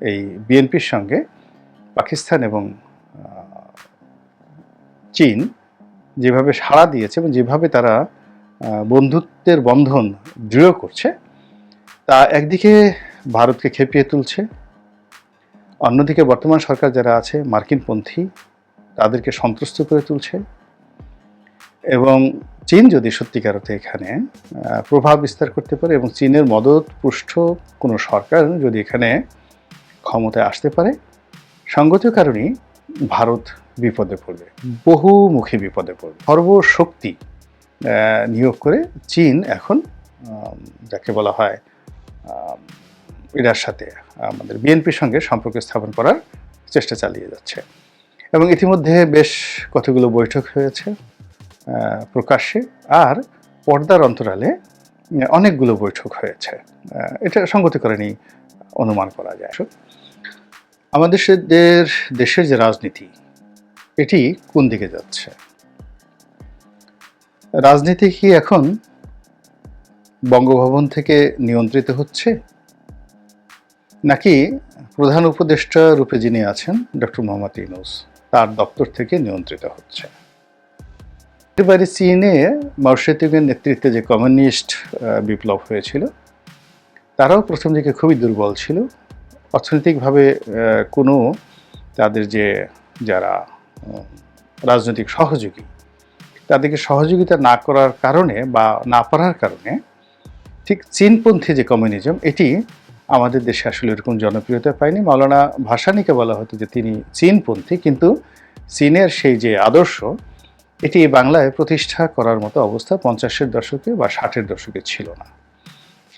এই বিএনপির সঙ্গে পাকিস্তান এবং চীন যেভাবে সাড়া দিয়েছে এবং যেভাবে তারা বন্ধুত্বের বন্ধন দৃঢ় করছে, তা একদিকে ভারতকে খেপিয়ে তুলছে, অন্যদিকে বর্তমান সরকার যারা আছে, মার্কিনপন্থী, তাদেরকে সন্ত্রস্ত করে তুলছে এবং চীন যদি সত্যিকার অর্থে এখানে প্রভাব বিস্তার করতে পারে এবং চীনের মদত পুষ্ট কোনো সরকার যদি এখানে ক্ষমতায় আসতে পারে। সঙ্গত কারণেই ভারত বিপদে পড়বে বহুমুখী বিপদে পড়বে। সর্বশক্তি নিয়োগ করে চীন এখন যাকে বলা হয় এটার সাথে আমাদের বিএনপির সঙ্গে সম্পর্ক স্থাপন করার চেষ্টা চালিয়ে যাচ্ছে। এবং ইতিমধ্যে বেশ কতগুলো বৈঠক হয়েছে প্রকাশ্যে আর পর্দার অন্তরালে অনেকগুলো বৈঠক হয়েছে। এটা এটা সঙ্গতিকরণী অনুমান করা যায়। আমাদের দেশের যে রাজনীতি, এটি কোন দিকে যাচ্ছে? রাজনীতি কি এখন বঙ্গভবন থেকে নিয়ন্ত্রিত হচ্ছে? নাকি প্রধান উপদেষ্টা রূপে যিনি আছেন, ডক্টর মোহাম্মদ ইউনুস, তার দপ্তর থেকে নিয়ন্ত্রিত হচ্ছে? এর বাইরে চীনে মাওসেতুংয়ের নেতৃত্বে যে কমিউনিস্ট বিপ্লব হয়েছিল তারাও প্রথম দিকে খুবই দুর্বল ছিল। অর্থনৈতিকভাবে কোনো তাদের যে যারা রাজনৈতিক সহযোগী, তাদেরকে সহযোগিতা না করার কারণে বা না পারার কারণে ঠিক চীনপন্থী যে কমিউনিজম, এটি আমাদের দেশে আসলে এরকম জনপ্রিয়তা পায়নি। মাওলানা ভাসানীকে বলা হতো যে তিনি চীনপন্থী, কিন্তু চীনের সেই যে আদর্শ, এটি বাংলায় প্রতিষ্ঠা করার মতো অবস্থা পঞ্চাশের দশকে বা ষাটের দশকে ছিল না।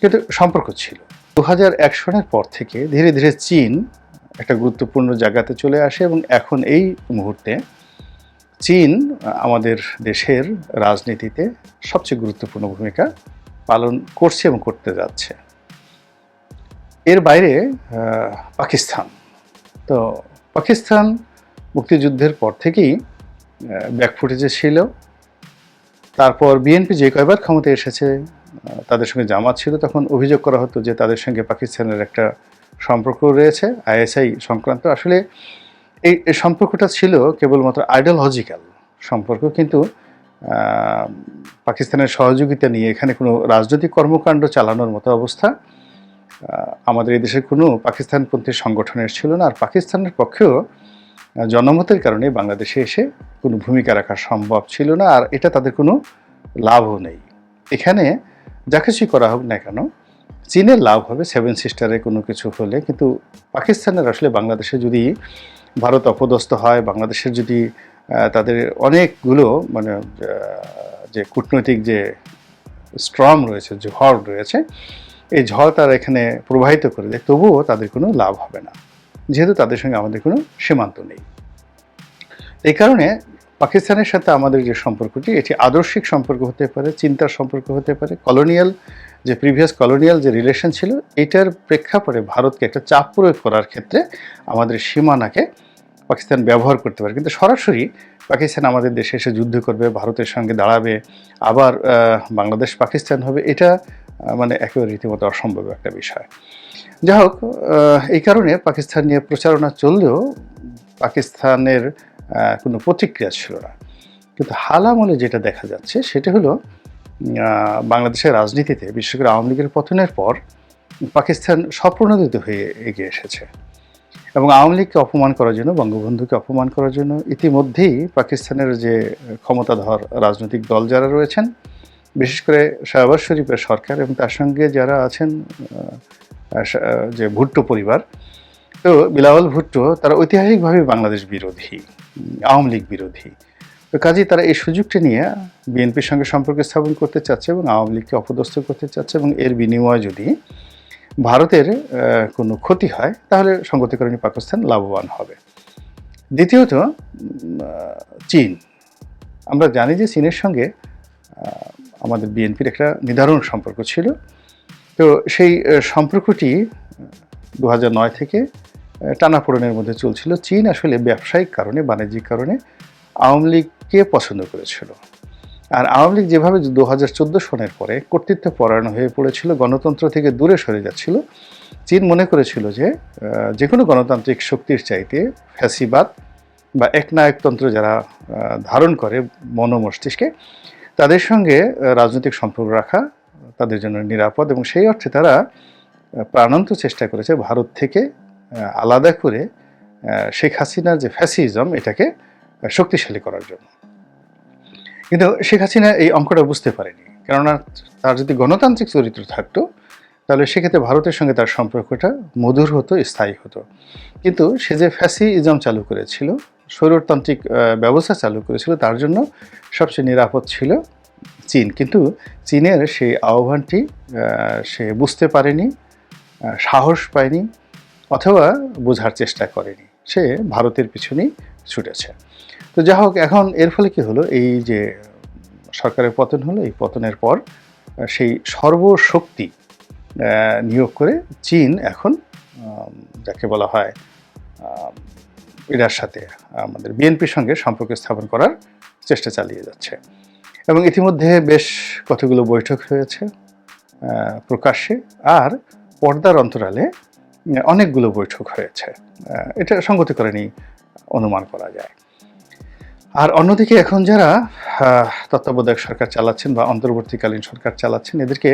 কিন্তু সম্পর্ক ছিল। দু হাজার এক সনের পর থেকে ধীরে ধীরে চীন একটা গুরুত্বপূর্ণ জায়গাতে চলে আসে এবং এখন এই মুহূর্তে চীন আমাদের দেশের রাজনীতিতে সবচেয়ে গুরুত্বপূর্ণ ভূমিকা পালন করছে এবং করতে যাচ্ছে। এর বাইরে পাকিস্তান। তো পাকিস্তান মুক্তিযুদ্ধের পর থেকেই ব্যাকফুটেজে ছিল। তারপর বিএনপি যে কয়বার ক্ষমতায় এসেছে তাদের সঙ্গে জামাত ছিল, তখন অভিযোগ করা হতো যে তাদের সঙ্গে পাকিস্তানের একটা সম্পর্ক রয়েছে, আইএসআই সংক্রান্ত। আসলে এই সম্পর্কটা ছিল কেবলমাত্র আইডিওলজিক্যাল সম্পর্ক, কিন্তু পাকিস্তানের সহযোগিতা নিয়ে এখানে কোনো রাজনৈতিক কর্মকাণ্ড চালানোর মতো অবস্থা আমাদের এই দেশের কোনো পাকিস্তানপন্থী সংগঠনের ছিল না। আর পাকিস্তানের পক্ষেও জনমতের কারণে বাংলাদেশে এসে কোনো ভূমিকা রাখা সম্ভব ছিল না, আর এটা তাদের কোনো লাভও নেই। এখানে যা কিছুই করা হোক না কেন, চীনের লাভ হবে সেভেন সিস্টারে কোনো কিছু হলে। কিন্তু পাকিস্তানের আসলে বাংলাদেশে যদি ভারত অপদস্থ হয়, বাংলাদেশের যদি তাদের অনেকগুলো মানে যে কূটনৈতিক যে স্ট্রং রয়েছে ঝড় রয়েছে, এই ঝড় তারা এখানে প্রবাহিত করে দেয়, তবুও তাদের কোনো লাভ হবে না। যেহেতু তাদের সঙ্গে আমাদের কোনো সীমান্ত নেই। এই কারণে পাকিস্তানের সাথে আমাদের যে সম্পর্কটি, এটি আদর্শিক সম্পর্ক হতে পারে, চিন্তার সম্পর্ক হতে পারে কলোনিয়াল যে প্রিভিয়াস কলোনিয়াল যে রিলেশন ছিল, এটার প্রেক্ষাপটে ভারতকে একটা চাপ প্রয়োগ করার ক্ষেত্রে আমাদের সীমানাকে পাকিস্তান ব্যবহার করতে পারে। কিন্তু সরাসরি পাকিস্তান আমাদের দেশে এসে যুদ্ধ করবে, ভারতের সঙ্গে দাঁড়াবে, আবার বাংলাদেশ পাকিস্তান হবে, এটা মানে একেবারে রীতিমতো অসম্ভব একটা বিষয়। যাই হোক এই কারণে পাকিস্তান নিয়ে প্রচারণা চললেও পাকিস্তানের কোনো প্রতিক্রিয়া ছিল না। কিন্তু হাল আমলে যেটা দেখা যাচ্ছে, সেটা হলো বাংলাদেশের রাজনীতিতে, বিশেষ করে আওয়ামী লীগের পতনের পর, পাকিস্তান স্বপ্রণোদিত হয়ে এগিয়ে এসেছে। এবং আওয়ামী লীগকে অপমান করার জন্য, বঙ্গবন্ধুকে অপমান করার জন্য ইতিমধ্যেই পাকিস্তানের যে ক্ষমতাধর রাজনৈতিক দল যারা রয়েছেন, বিশেষ করে শাহবাজ শরীফের সরকার এবং তার সঙ্গে যারা আছেন যে ভুট্টো পরিবার, তো বিলাওয়াল ভুট্টো, তারা ঐতিহাসিকভাবে বাংলাদেশ বিরোধী। আওয়ামী লীগ বিরোধী। তো কাজেই তারা এই সুযোগটি নিয়ে বিএনপির সঙ্গে সম্পর্ক স্থাপন করতে চাচ্ছে এবং আওয়ামী লীগকে অপদস্থ করতে চাচ্ছে এবং এর বিনিময়ে যদি ভারতের কোনো ক্ষতি হয়, তাহলে সংগতিকরণী পাকিস্তান লাভবান হবে। দ্বিতীয়ত চীন। আমরা জানি যে চীনের সঙ্গে আমাদের বিএনপির একটা নির্ধারণ সম্পর্ক ছিল। তো সেই সম্পর্কটি দু থেকে টানাপোড়েনের মধ্যে চলছিল। চীন আসলে ব্যবসায়িক কারণে, বাণিজ্যিক কারণে আওয়ামী লীগকে পছন্দ করেছিল। আর আওয়ামী লীগ যেভাবে দু হাজার চোদ্দ সনের পরে কর্তৃত্ব পরায়ণ হয়ে পড়েছিল, গণতন্ত্র থেকে দূরে সরে যাচ্ছিল, চীন মনে করেছিল যে যে কোনো গণতান্ত্রিক শক্তির চাইতে ফ্যাসিবাদ বা একনায়কতন্ত্র যারা ধারণ করে মনোমস্তিষ্কে, তাদের সঙ্গে রাজনৈতিক সম্পর্ক রাখা তাদের জন্য নিরাপদ এবং সেই অর্থে তারা প্রাণান্ত চেষ্টা করেছে ভারত থেকে আলাদা করে শেখ হাসিনার যে ফ্যাসিজম এটাকে শক্তিশালী করার জন্য। কিন্তু শেখ হাসিনা এই অঙ্কটা বুঝতে পারেনি। কেননা তার যদি গণতান্ত্রিক চরিত্র থাকতো, তাহলে সেক্ষেত্রে ভারতের সঙ্গে তার সম্পর্কটা মধুর হতো, স্থায়ী হতো। কিন্তু সে যে ফ্যাসিজম চালু করেছিল, স্বৈরতান্ত্রিক ব্যবস্থা চালু করেছিল, তার জন্য সবচেয়ে নিরাপদ ছিল চীন। কিন্তু চীনের সেই আহ্বানটি সে বুঝতে পারেনি সাহস পায়নি অথবা বোঝার চেষ্টা করেনি। সে ভারতের পিছনেই ছুটেছে। তো যা হোক, এখন এর ফলে কি হলো? এই যে সরকারের পতন হলো, এই পতনের পর সেই সর্বশক্তি নিয়োগ করে চীন এখন যাকে বলা হয় এটার সাথে আমাদের বিএনপির সঙ্গে সম্পর্ক স্থাপন করার চেষ্টা চালিয়ে যাচ্ছে। এবং ইতিমধ্যে বেশ কতগুলো বৈঠক হয়েছে প্রকাশ্যে, আর পর্দার অন্তরালে অনেকগুলো বৈঠক হয়েছে। এটা সঙ্গতি অনুমান করা যায়। আর অন্যদিকে এখন যারা তত্ত্বাবধায়ক সরকার চালাচ্ছেন বা অন্তর্বর্তীকালীন সরকার চালাচ্ছেন, এদেরকে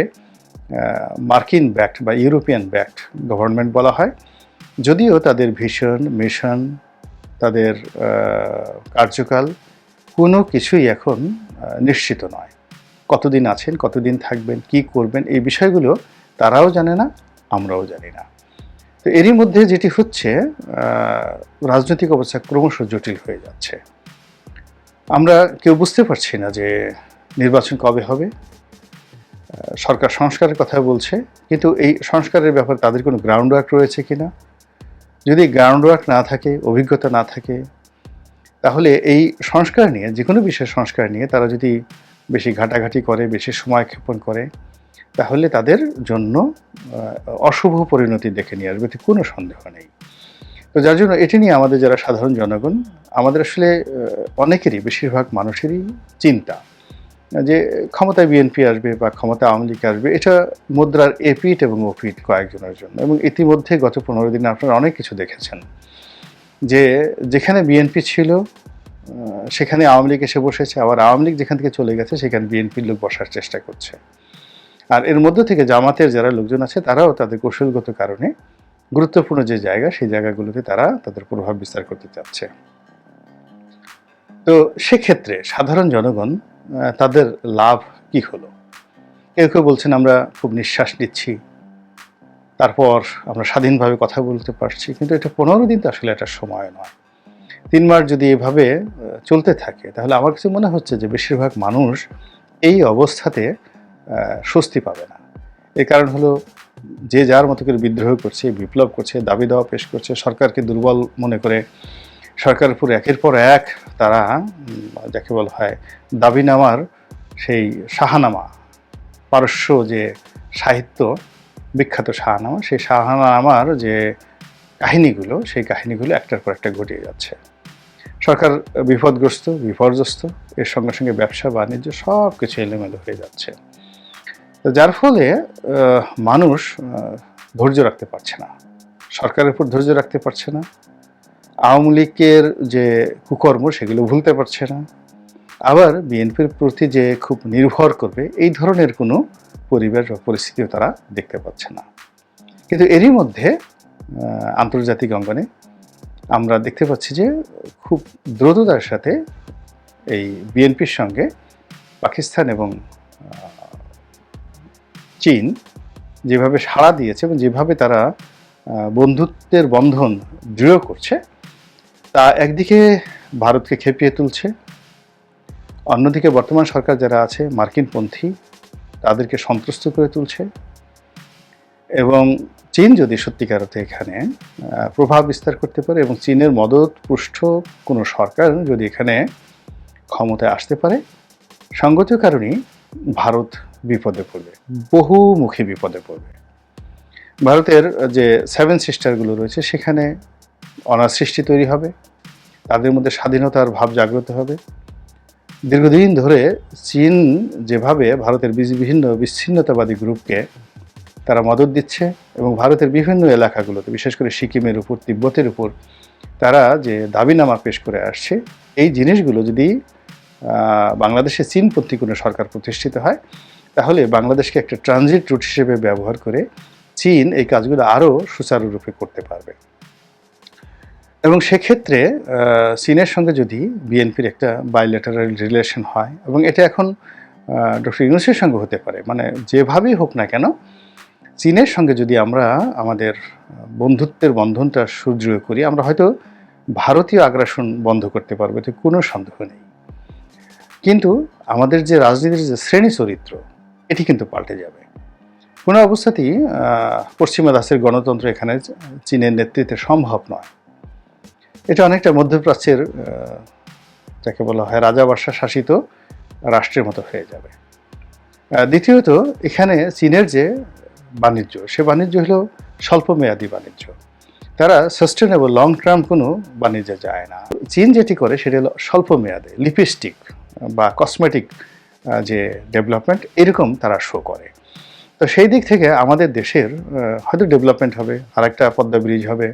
মার্কিন ব্যাক্ট বা ইউরোপিয়ান ব্যাক্ট গভর্নমেন্ট বলা হয়। যদিও তাদের ভিশন, মিশন, তাদের কার্যকাল কোনো কিছুই এখন নিশ্চিত নয়। কতদিন আছেন, কতদিন থাকবেন, কি করবেন, এই বিষয়গুলো তারাও জানে না, আমরাও জানি না। তো এরই মধ্যে যেটি হচ্ছে রাজনৈতিক অবস্থা ক্রমশ জটিল হয়ে যাচ্ছে। আমরা কেউ বুঝতে পারছি না যে নির্বাচন কবে হবে। সরকার সংস্কারের কথা বলছে, কিন্তু এই সংস্কারের ব্যাপারে তাদের কোনো গ্রাউন্ড ওয়ার্ক রয়েছে কি না যদি গ্রাউন্ড ওয়ার্ক না থাকে, অভিজ্ঞতা না থাকে, তাহলে এই সংস্কার নিয়ে যে কোনো বিষয়ের সংস্কার নিয়ে তারা যদি বেশি ঘাটাঘাটি করে, বেশি সময় ক্ষেপণ করে তাহলে তাদের জন্য অশুভ পরিণতি দেখে নিয়ে আসবে কোনো সন্দেহ নেই। তো যার জন্য এটি নিয়ে আমাদের যারা সাধারণ জনগণ, আমাদের আসলে অনেকেরই, বেশিরভাগ মানুষেরই চিন্তা, যে ক্ষমতায় বিএনপি আসবে বা ক্ষমতায় আওয়ামী লীগ আসবে, এটা মুদ্রার এপিট এবং ওপিট কয়েকজনের জন্য। এবং ইতিমধ্যে গত পনেরো দিনে আপনারা অনেক কিছু দেখেছেন, যে যেখানে বিএনপি ছিল সেখানে আওয়ামী লীগ এসে বসেছে, আবার আওয়ামী লীগ যেখান থেকে চলে গেছে, সেখানে বিএনপির লোক বসার চেষ্টা করছে। আর এর মধ্য থেকে জামাতের যারা লোকজন আছে, তারাও তাদের কৌশলগত কারণে গুরুত্বপূর্ণ যে জায়গা, সেই জায়গাগুলোতে তারা তাদের প্রভাব বিস্তার করতে চাচ্ছে। তো সেক্ষেত্রে সাধারণ জনগণ তাদের লাভ কি হলো? কেউ কেউ বলছেন, আমরা খুব নিঃশ্বাস নিচ্ছি। তারপর আমরা স্বাধীনভাবে কথা বলতে পারছি। কিন্তু এটা পনেরো দিন তো আসলে একটা সময় নয়। তিন মাস যদি এভাবে চলতে থাকে, তাহলে আমার কাছে মনে হচ্ছে যে বেশিরভাগ মানুষ এই অবস্থাতে স্বস্তি পাবে না। এর কারণ হলো যে যার মতো করে বিদ্রোহ করছে, বিপ্লব করছে দাবি দাওয়া পেশ করছে, সরকারকে দুর্বল মনে করে সরকারের উপর একের পর এক তারা যাকে বলা হয় দাবিনামার সেই শাহানামা, পারস্য যে সাহিত্য, বিখ্যাত শাহানামা, সেই শাহানামার যে কাহিনীগুলো, সেই কাহিনীগুলো একটার পর একটা ঘটিয়ে যাচ্ছে। সরকার বিপদগ্রস্ত, বিপর্যস্ত, এর সঙ্গে সঙ্গে ব্যবসা, বাণিজ্য সব কিছু এলোমেলো হয়ে যাচ্ছে। তো যার ফলে মানুষ ধৈর্য রাখতে পারছে না। সরকারের উপর ধৈর্য রাখতে পারছে না। আওয়ামী লীগের যে কুকর্ম, সেগুলো ভুলতে পারছে না। আবার বিএনপির প্রতি যে খুব নির্ভর করবে, এই ধরনের কোনো পরিবেশ বা পরিস্থিতিও তারা দেখতে পাচ্ছে না। কিন্তু এরই মধ্যে আন্তর্জাতিক অঙ্গনে আমরা দেখতে পাচ্ছি যে, খুব দ্রুততার সাথে এই বিএনপির সঙ্গে পাকিস্তান এবং চীন যেভাবে সাড়া দিয়েছে এবং যেভাবে তারা বন্ধুত্বের বন্ধন দৃঢ় করছে, তা একদিকে ভারতকে খেপিয়ে তুলছে, অন্যদিকে বর্তমান সরকার যারা আছে মার্কিনপন্থী তাদেরকে সন্ত্রস্ত করে তুলছে এবং চীন যদি সত্যিকার অর্থে এখানে প্রভাব বিস্তার করতে পারে এবং চীনের মদত পুষ্ট কোনো সরকার যদি এখানে ক্ষমতায় আসতে পারে, সঙ্গত কারণেই ভারত বিপদে পড়বে, বহুমুখী বিপদে পড়বে। ভারতের যে সেভেন সিস্টারগুলো রয়েছে, সেখানে অনার সৃষ্টি তৈরি হবে, তাদের মধ্যে স্বাধীনতার ভাব জাগ্রত হবে। দীর্ঘদিন ধরে চীন যেভাবে ভারতের বিভিন্ন বিচ্ছিন্নতাবাদী গ্রুপকে তারা মদত দিচ্ছে এবং ভারতের বিভিন্ন এলাকাগুলোতে, বিশেষ করে সিকিমের উপর, তিব্বতের উপর, তারা যে দাবিনামা পেশ করে আসছে, এই জিনিসগুলো যদি বাংলাদেশে চীনপন্থী কোনো সরকার প্রতিষ্ঠিত হয়, তাহলে বাংলাদেশকে একটা ট্রানজিট রুট হিসেবে ব্যবহার করে চীন এই কাজগুলো আরও সুচারুরূপে করতে পারবে। এবং সেক্ষেত্রে চীনের সঙ্গে যদি বিএনপির একটা বাইলেটারাল রিলেশন হয়, এবং এটা এখন ডক্টর ইউনুসের সঙ্গে হতে পারে মানে যেভাবেই হোক না কেন, চীনের সঙ্গে যদি আমরা আমাদের বন্ধুত্বের বন্ধনটা সুদৃঢ় করি, আমরা হয়তো ভারতীয় আগ্রাসন বন্ধ করতে পারব, এতে কোনো সন্দেহ নেই। কিন্তু আমাদের যে রাজনীতির যে শ্রেণি চরিত্র, এটি কিন্তু পাল্টে যাবে। কোনো অবস্থাতেই পশ্চিমা দাসের গণতন্ত্র এখানে চীনের নেতৃত্বে সম্ভব নয়। এটা অনেকটা মধ্যপ্রাচ্যের যাকে বলা হয় রাজাবাসা শাসিত রাষ্ট্রের মতো হয়ে যাবে। দ্বিতীয়ত, এখানে চীনের যে বাণিজ্য, সে বাণিজ্য হলো স্বল্পমেয়াদী বাণিজ্য। তারা সাস্টেনেবল লং টার্ম কোনো বাণিজ্যে যায় না। চীন যেটি করে, সেটি হলো স্বল্প মেয়াদে লিপস্টিক বা কসমেটিক যে ডেভেলপমেন্ট এরকম তারা শো করে। তো সেই দিক থেকে আমাদের দেশের হয়তো ডেভেলপমেন্ট হবে আর একটা পদ্মা ব্রিজ হবে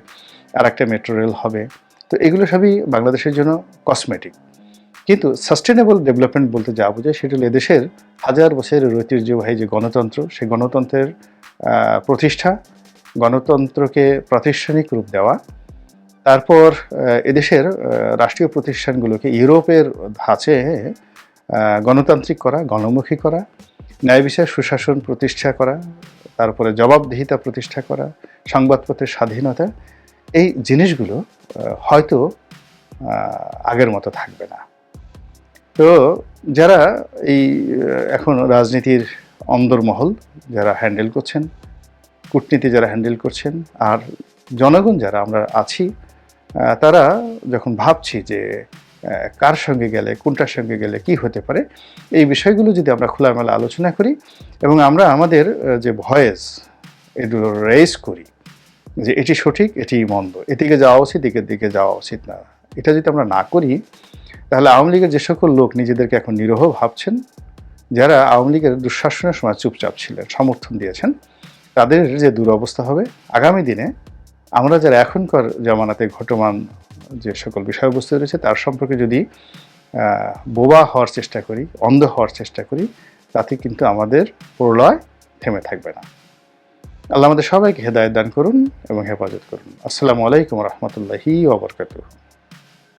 আর একটা মেট্রো রেল হবে। তো এগুলো সবই বাংলাদেশের জন্য কসমেটিক কিন্তু সাস্টেনেবল ডেভেলপমেন্ট বলতে যা বোঝায়, সেটা হলো এদেশের হাজার বছরের ঐতিহ্যবাহী যে গণতন্ত্র, সেই গণতন্ত্রের প্রতিষ্ঠা, গণতন্ত্রকে প্রাতিষ্ঠানিক রূপ দেওয়া তারপর এদেশের রাষ্ট্রীয় প্রতিষ্ঠানগুলোকে ইউরোপের ধাঁচে গণতান্ত্রিক করা, গণমুখী করা, ন্যায় বিচার, সুশাসন প্রতিষ্ঠা করা, তারপরে জবাবদিহিতা প্রতিষ্ঠা করা, সংবাদপত্রের স্বাধীনতা, এই জিনিসগুলো হয়তো আগের মতো থাকবে না। তো যারা এই এখন রাজনীতির অন্দরমহল, যারা হ্যান্ডেল করছেন, কূটনীতি যারা হ্যান্ডেল করছেন, আর জনগণ যারা আমরা আছি তারা যখন ভাবছি যে কার সঙ্গে গেলে, কোনটার সঙ্গে গেলে কি হতে পারে, এই বিষয়গুলো যদি আমরা খোলামেলা আলোচনা করি এবং আমরা আমাদের যে ভয়েস, এগুলো রেজ করি যে, এটি সঠিক, এটি মন্দ, এদিকে যাওয়া উচিত, এদিকের দিকে যাওয়া উচিত না। এটা যদি আমরা না করি, তাহলে আওয়ামী লীগের যে সকল লোক নিজেদেরকে এখন নিরহ ভাবছেন, যারা আওয়ামী লীগের দুঃশাসনের সময় চুপচাপ ছিলেন, সমর্থন দিয়েছেন, তাদের যে দুরবস্থা হবে, আগামী দিনে আমরা যারা এখনকার জামানাতে ঘটমান যে সকল বিষয়বস্তু রয়েছে, তার সম্পর্কে যদি বোবা হওয়ার চেষ্টা করি, অন্ধ হওয়ার চেষ্টা করি, তাতে কিন্তু আমাদের প্রলয় থেমে থাকবে না। আল্লাহ আমাদের সবাইকে হেদায়ত দান করুন এবং হেফাজত করুন। আসসালামু আলাইকুম রহমতুল্লাহি ওবরকাতুহ